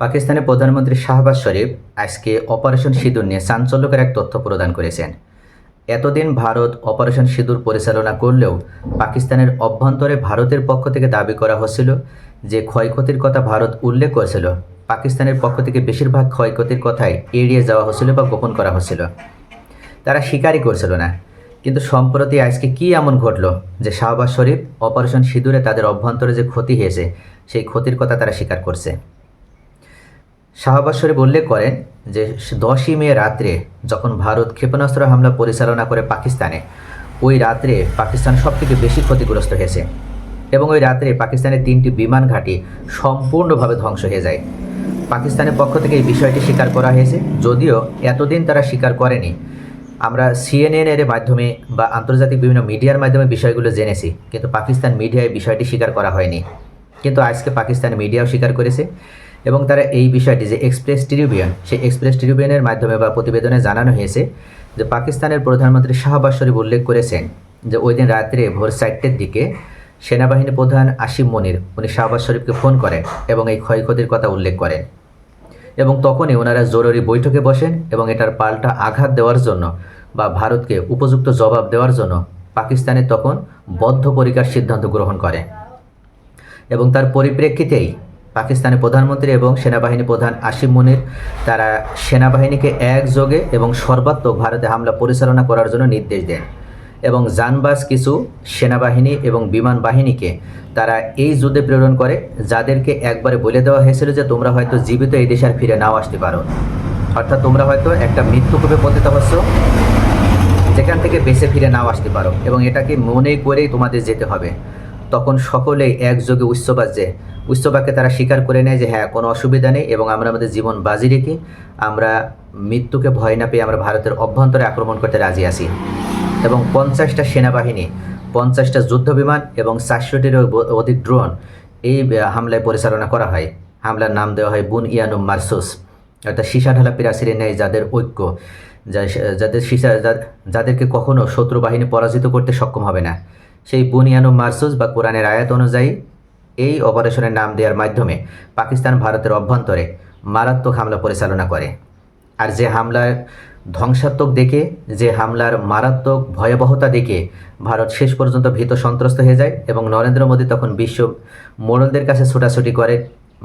পাকিস্তানের প্রধানমন্ত্রী শাহবাজ শরীফ আজকে অপারেশন সিঁদুর নিয়ে চাঞ্চল্যকর এক তথ্য প্রদান করেছেন। এতদিন ভারত অপারেশন সিঁদুর পরিচালনা করলেও পাকিস্তানের অভ্যন্তরে ভারতের পক্ষ থেকে দাবি করা হচ্ছিল যে ক্ষয়ক্ষতির কথা ভারত উল্লেখ করেছিল, পাকিস্তানের পক্ষ থেকে বেশিরভাগ ক্ষয়ক্ষতির কথাই এড়িয়ে যাওয়া হচ্ছিল বা গোপন করা হচ্ছিল। তারা স্বীকারই করছিল না। কিন্তু সম্প্রতি আজকে কি এমন ঘটলো যে শাহবাজ শরীফ অপারেশন সিঁদুরে তাদের অভ্যন্তরে যে ক্ষতি হয়েছে, সেই ক্ষতির কথা তারা স্বীকার করছে? শাহবাজ শরীফ উল্লেখ করেন যে দশই মে রাত্রে যখন ভারত ক্ষেপণাস্ত্র হামলা পরিচালনা করে পাকিস্তানে, ওই রাত্রে পাকিস্তান সবথেকে বেশি ক্ষতিগ্রস্ত হয়েছে এবং ওই রাত্রে পাকিস্তানের তিনটি বিমান ঘাঁটি সম্পূর্ণভাবে ধ্বংস হয়ে যায়। পাকিস্তানের পক্ষ থেকে এই বিষয়টি স্বীকার করা হয়েছে। যদিও এতদিন তারা স্বীকার করেনি। আমরা সিএনএন এর মাধ্যমে বা আন্তর্জাতিক বিভিন্ন মিডিয়ার মাধ্যমে বিষয়গুলো জেনেছি, কিন্তু পাকিস্তান মিডিয়ায় বিষয়টি স্বীকার করা হয়নি। কিন্তু আজকে পাকিস্তান মিডিয়াও স্বীকার করেছে। এবং তারা এই বিষয়টি যে এক্সপ্রেস ট্রিবিউন সেই এক্সপ্রেস ট্রিবিউনের মাধ্যমে বা প্রতিবেদনে জানানো হয়েছে যে পাকিস্তানের প্রধানমন্ত্রী শাহবাজ শরীফ উল্লেখ করেছেন যে ওই দিন রাত্রে ভোর চারটের দিকে সেনাবাহিনী প্রধান আসিম মনির, উনি শাহবাজ শরীফকে ফোন করেন এবং এই ক্ষয়ক্ষতির কথা উল্লেখ করেন। এবং তখনই ওনারা জরুরি বৈঠকে বসেন এবং এটার পাল্টা আঘাত দেওয়ার জন্য বা ভারতকে উপযুক্ত জবাব দেওয়ার জন্য পাকিস্তানে তখন বদ্ধপরিকার সিদ্ধান্ত গ্রহণ করে। এবং তার পরিপ্রেক্ষিতেই পাকিস্তানের প্রধানমন্ত্রী এবং সেনাবাহিনী প্রধান আসিম মুনির, তারা সেনাবাহিনীকে একযোগে এবং সর্বাত্মক ভারতে হামলা পরিচালনা করার জন্য নির্দেশ দেন এবং জানবাস কিছু সেনাবাহিনী এবং বিমান বাহিনীকে তারা এই যুদ্ধে প্রেরণ করে, যাদেরকে একবারে বলে দেওয়া হয়েছিল যে তোমরা হয়তো জীবিত এই দেশে আর ফিরে নাও আসতে পারো। অর্থাৎ তোমরা হয়তো একটা মৃত্যুকূপে পতিত হচ্ছ, যেখান থেকে বেঁচে ফিরে নাও আসতে পারো এবং এটাকে মনে করেই তোমাদের যেতে হবে। তখন সকলেই একযোগে উচ্চবাজ্যে উচ্চবাক্যে তারা স্বীকার করে নেয় যে হ্যাঁ কোনো অসুবিধা নেই এবং আমরা আমাদের জীবন বাজি রেখে আমরা মৃত্যুকে ভয় না পেয়ে আমরা ভারতের অভ্যন্তরে আক্রমণ করতে রাজি আছি। এবং পঞ্চাশটা সেনাবাহিনী, পঞ্চাশটা যুদ্ধ বিমান এবং চারশোটিরও অধিক ড্রোন এই হামলায় পরিচালনা করা হয়। হামলার নাম দেওয়া হয় বুন ইয়ানুম মারসুস। অর্থাৎ সীসা ঢালা পিরাসিরে নেয় যাদের ঐক্য যাদের সীসা যাদেরকে কখনো শত্রু বাহিনী পরাজিত করতে সক্ষম হবে না। সেই বুনিয়ানু মারসুস বা কোরআনের আয়াত অনুযায়ী এই অপারেশনের নাম দেওয়ার মাধ্যমে পাকিস্তান ভারতের অভ্যন্তরে মারাত্মক হামলা পরিচালনা করে। আর যে হামলার ধ্বংসাত্মক দেখে যে হামলার মারাত্মক ভয়াবহতা দেখে ভারত শেষ পর্যন্ত ভীত সন্ত্রস্ত হয়ে যায় এবং নরেন্দ্র মোদী তখন বিশ্ব মোড়লদের কাছে ছোটাছুটি করে।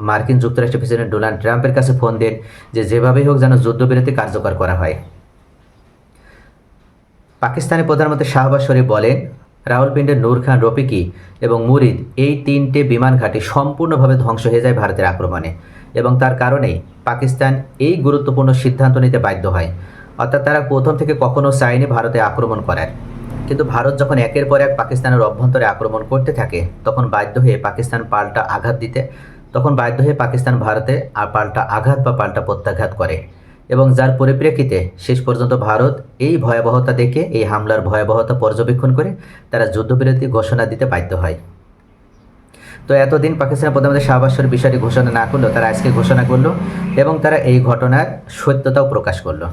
মার্কিন যুক্তরাষ্ট্রের প্রেসিডেন্ট ডোনাল্ড ট্রাম্পের কাছে ফোন দেন যে যেভাবেই হোক যেন যুদ্ধবিরতি কার্যকর করা হয়। পাকিস্তানের প্রধানমন্ত্রী শাহবাজ শরীফ বলেন রাওয়ালপিন্ডির নূর খান, রফিকি এবং মুরিদ এই তিনটে বিমান ঘাঁটি সম্পূর্ণভাবে ধ্বংস হয়ে যায় ভারতের আক্রমণে এবং তার কারণেই পাকিস্তান এই গুরুত্বপূর্ণ সিদ্ধান্ত নিতে বাধ্য হয়। অর্থাৎ তারা প্রথম থেকে কখনো চায়নি ভারতে আক্রমণ করার। কিন্তু ভারত যখন একের পর এক পাকিস্তানের অভ্যন্তরে আক্রমণ করতে থাকে, তখন বাধ্য হয়ে পাকিস্তান পাল্টা আঘাত দিতে, তখন বাধ্য হয়ে পাকিস্তান ভারতে আর পাল্টা আঘাত বা পাল্টা প্রত্যাঘাত করে। এবং যার পরিপ্রেক্ষিতে শেষ পর্যন্ত ভারত এই ভয়াবহতা দেখে, এই হামলার ভয়াবহতা পর্যবেক্ষণ করে তারা যুদ্ধবিরতি ঘোষণা দিতে বাধ্য হয়। তো এতদিন পাকিস্তানের প্রধানমন্ত্রী শাহবাসের বিষয়টি ঘোষণা না করলেও তারা আজকে ঘোষণা করল এবং তারা এই ঘটনার সত্যতাও প্রকাশ করল।